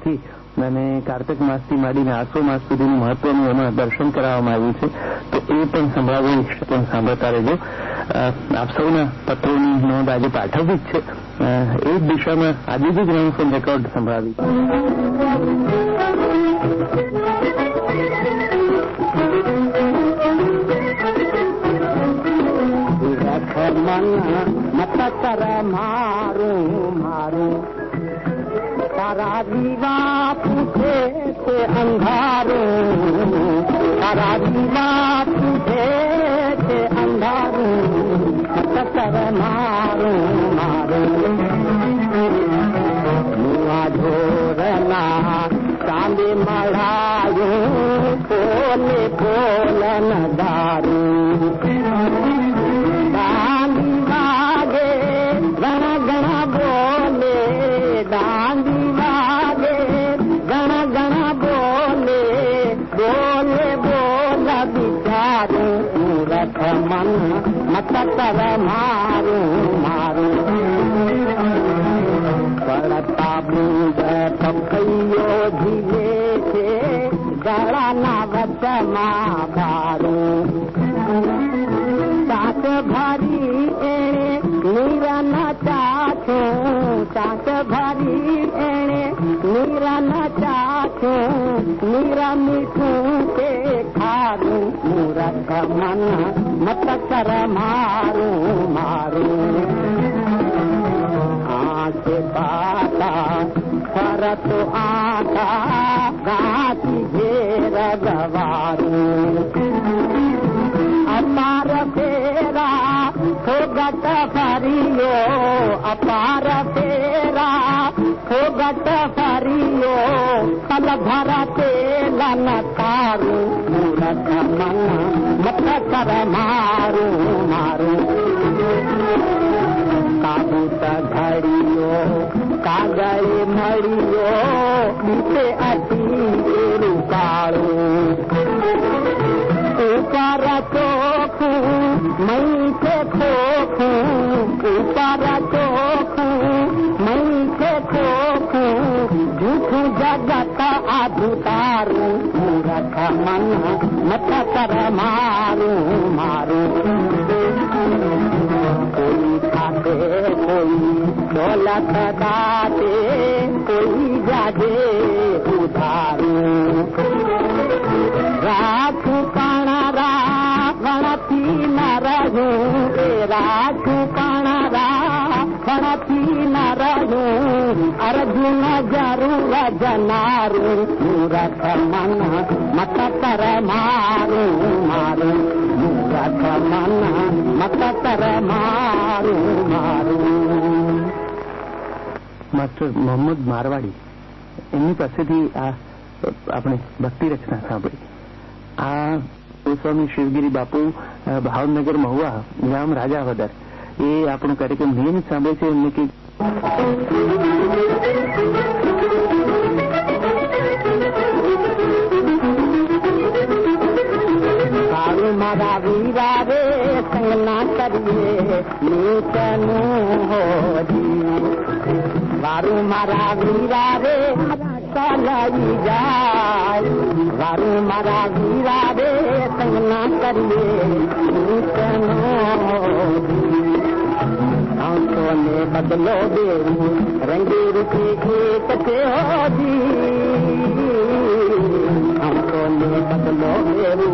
નથી અને કાર્તક માસથી માંડીને આસો માસ સુધીનું મહત્વનું એમાં દર્શન કરાવવામાં આવ્યું છે. તો એ પણ સંભળાવવું ઈચ્છે પણ સાંભળતા રહેજો. આપ સૌના પત્રોની નોંધ આજે પાઠવવી જ છે. એ જ દિશામાં આજે જ ગ્રામોફોન રેકોર્ડ સંભળાવી મત કર મારું મારું. તારા દીવા પૂછે છે અંધારું. તારા દીવા પૂછે છે અંધારું. મત કર મારું મારું. મુઆ ઢોરના ચાંદે મળાયું પોલે પોલ નદારું மண் மத்தவ மாறும் મૂરખ મન મત કર મારું મારું આંખ પાતા ફરત આટા ગાતી ઘેર ગવારું અપાર ફેરા ફોગટ ફરિયો અપાર ફેરા ફોગટ ફરિયો કલ ભર તેલન તારું मत कर मारू मारू। काबू त घड़ियो कागल मड़ियो मई के खोखू। ऊपर चोखू, मई के खोखू। जगत अधुतारू पूरा मन। थू मारो कोई खाते कोई ॻोल्हे कोई जाधारूं राणी न रू के જરૂર જનારું મૂરખ મન મત કર મારું મારું મૂરખ મન મત કર મારું મારું. માસ્ટર મોહમ્મદ મારવાડી, એમની પાસેથી આ આપણે ભક્તિ રચના સાંભળી. આ ગોસ્વામી શિવગીરી બાપુ ભાવનગર મહુવા, ગામ રાજાવદર, એ આપણો કાર્યક્રમ નિયમિત સાંભળે છે એમને કે बारू मारा वीरा रे संग न करूती बारू मारा वीरा रे साई जारू मारा वीरा रे संग न करूत न बदलो गेरू रंगेर खेत ते बदलो बदिलो गेरू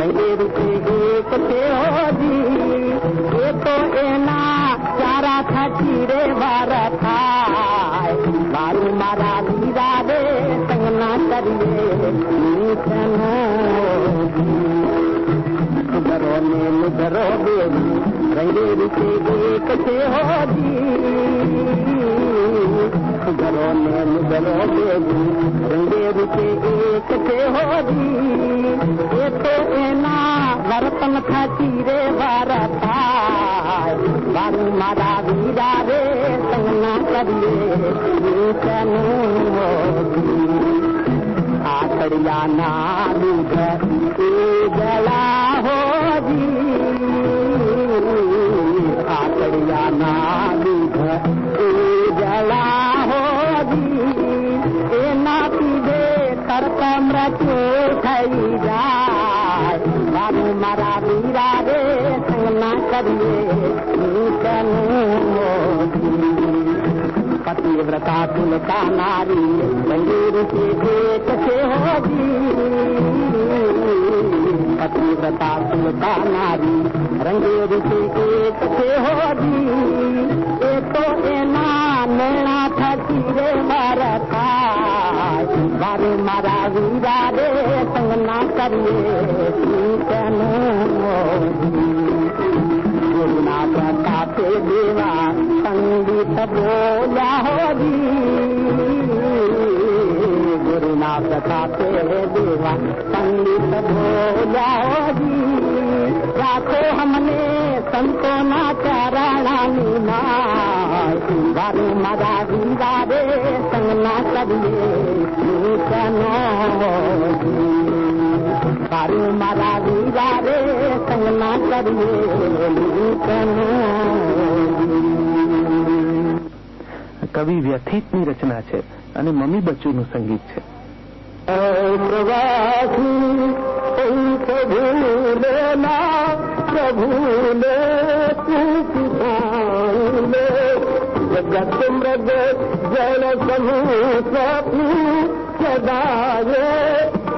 रंगेर खेत ते एना चारा था चीरे बारा था। बारूमारा दीदारे न گهرو رنگي ر کي گهرو مينو ديوي رنگير رڪي ڏيکاري ڀرتا ري سنگا સંગ ના નીચનું હોજી આકડિયા ના દૂધ એ જળા હોજી એના પીધે તરત મૃત્યુ થઈ જાય બાબુ મારા વીરા રે ના કરીએ હોજી व्रता तुलता नारी मंदिर से भेट से होगी। व्रता तुलता नारी रंगेर से एक से होगी ये तो एना मेरा था तीरे मारा था बारे मारा वीरा रे संगना करिए तू कहना बिना बताते देवा संगीत बोला होगी गुरुनाथ ना देवा संगीत बोला होगी राखो हमने संतो ना चाराणा मीना बारू मरा दीदा रे संगना करिए नूतनो તારું મારા વીરા સંગના કરીએ કવિ વ્યથિતની રચના છે અને મમ્મી બચ્ચુનું સંગીત છે. પ્રવાસી પ્રભુ લેના પ્રભુ લે લે જગત મૃગ જળ સમૂહ સ્વપ્ન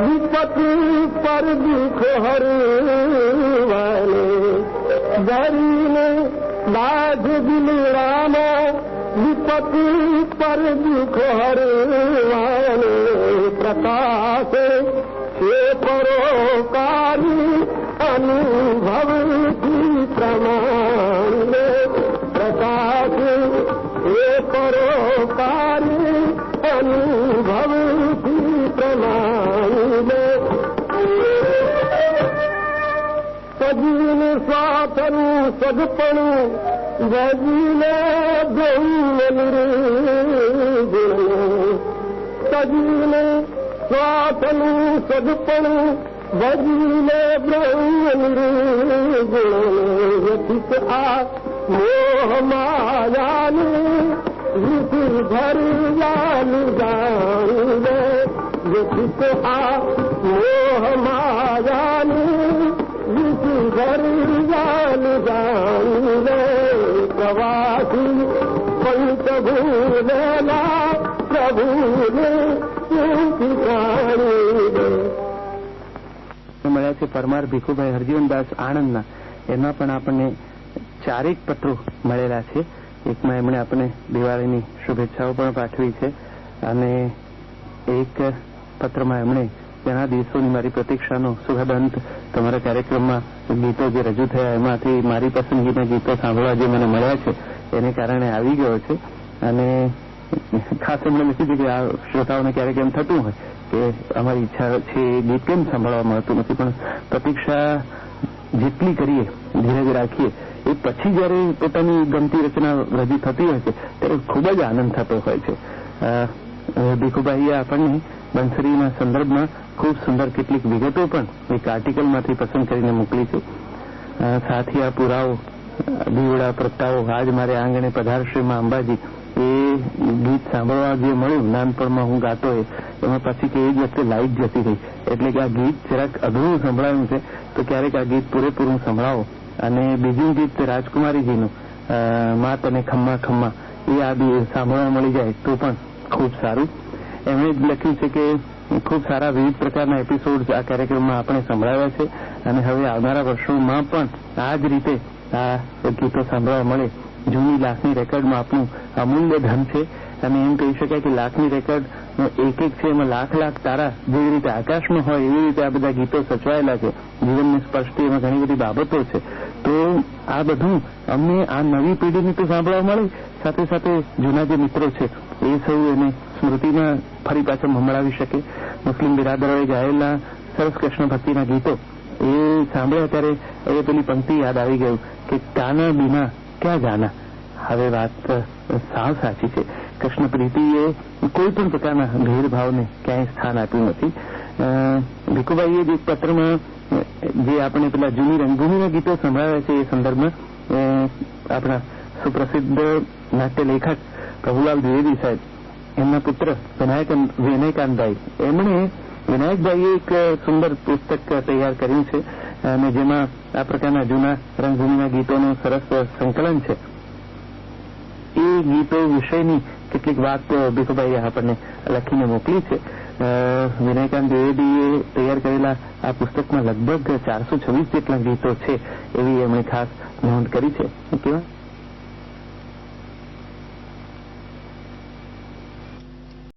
विपत पर दुख हर वाले गरी ने बाज दिल राम विपत पर दुख हर वाले प्रकाश से परोकारी अनु سوا سدپڻ بدلي ڀئي گڻ سڄي سواتون سدپڻ بدلي ڀئي گڻ رکت ها موهمي رکت ها موهم મળ્યા છે પરમાર ભીખુભાઈ હરજીવનદાસ આણંદના. એમાં પણ આપણને ચારેક પત્રો મળેલા છે. એકમાં એમણે આપણે દિવાળીની શુભેચ્છાઓ પણ પાઠવી છે. અને એક પત્રમાં એમણે, ઘણા દિવસોની મારી પ્રતીક્ષાનો સુખદ અંત તમારા કાર્યક્રમમાં ગીતો જે રજૂ થયા, એમાંથી મારી પસંદગીના ગીતો સાંભળવા જે મને મળ્યા છે, એને કારણે આવી ગયો છે. અને ખાસ એમણે લખ્યું છે કે આ શ્રોતાઓને ક્યારેક એમ થતું હોય કે અમારી ઈચ્છા છે એ ગીત કેમ સાંભળવા મળતું નથી, પણ પ્રતીક્ષા જેટલી કરીએ, ધીરજ રાખીએ, એ પછી જયારે પોતાની ગમતી રચના રજૂ થતી હોય છે, ત્યારે ખૂબ જ આનંદ થતો હોય છે. ભીખુભાઈએ આપણને બંસરીના સંદર્ભમાં ખૂબ સુંદર કેટલીક વિગતો પણ એક આર્ટિકલમાંથી પસંદ કરીને મોકલી છે. આ પુરાવો દીવડા પ્રગટાવો આજ મારે આંગણે પધારશ્રીમાં અંબાજી. એ ગીત સાંભળવા જે મળ્યું, નાનપણમાં હું ગાતો એ, એમાં પછી કે એ જ વખતે લાઈટ જતી રહી. એટલે કે આ ગીત જરાક અઘરું સંભળાયું છે, તો ક્યારેક આ ગીત પૂરેપૂરું સંભળાવો. અને બીજું ગીત રાજકુમારીજીનું માત અને ખમ્મા ખમ્મા, એ આ સાંભળવા મળી જાય તો પણ ખૂબ સારું. એમણે જ લખ્યું છે કે ખૂબ સારા વિવિધ પ્રકારના એપિસોડ આ કાર્યક્રમમાં આપણે સંભળાવ્યા છે. અને હવે આવનારા વર્ષોમાં પણ આ જ રીતે આ ગીતો સાંભળવા મળે. જૂની લાખની રેકોર્ડમાં આપણું અમૂલ્ય ધન છે. અને એમ કહી શકાય કે લાખની રેકોર્ડ એક એક છે, એમાં લાખ લાખ તારા જેવી રીતે આકાશમાં હોય એવી રીતે આ બધા ગીતો સચવાયેલા છે. જીવનને સ્પર્શતી એમાં ઘણી બધી બાબતો છે. તો આ બધું અમને આ નવી પેઢીને તો સાંભળવા મળે. સાથે સાથે જૂના જે મિત્રો છે, એ સૌ એને સ્મૃતિમાં ફરી પાછા સંભળાવી શકે. મુસ્લિમ બિરાદરોએ ગાયેલા સરસ કૃષ્ણ ભક્તિના ગીતો એ સાંભળ્યા ત્યારે એ પેલી પંક્તિ યાદ આવી ગયું કે કાના બીના ક્યાં જાના? હવે વાત સાવ સાચી છે. કૃષ્ણ પ્રીતિએ કોઈ પણ પ્રકારના ભેદભાવને ક્યાંય સ્થાન આપ્યું નથી. ભીખુભાઈએ જે પત્રમાં જે આપણે પેલા જૂની રંગભૂમિના ગીતો સંભળાવ્યા છે એ સંદર્ભમાં આપણા સુપ્રસિદ્ધ નાટ્ય લેખક પ્રભુલાલ દ્વિવેદી સાહેબ એમના પુત્ર વિનાયક વિનાયકાંતભાઈ. એમણે વિનાયકભાઈએ એક સુંદર પુસ્તક તૈયાર કર્યું છે, અને જેમાં આ પ્રકારના જૂના રંગભૂમિના ગીતોનું સરસ સંકલન છે. એ ગીતો વિષયની કેટલીક વાત ભીખુભાઈએ આપણને લખીને મોકલી છે. વિનાયકાંત દ્વિવેદીએ તૈયાર કરેલા આ પુસ્તકમાં લગભગ ચારસો છવ્વીસ જેટલા ગીતો છે, એવી એમણે ખાસ નોંધ કરી છે. કેવા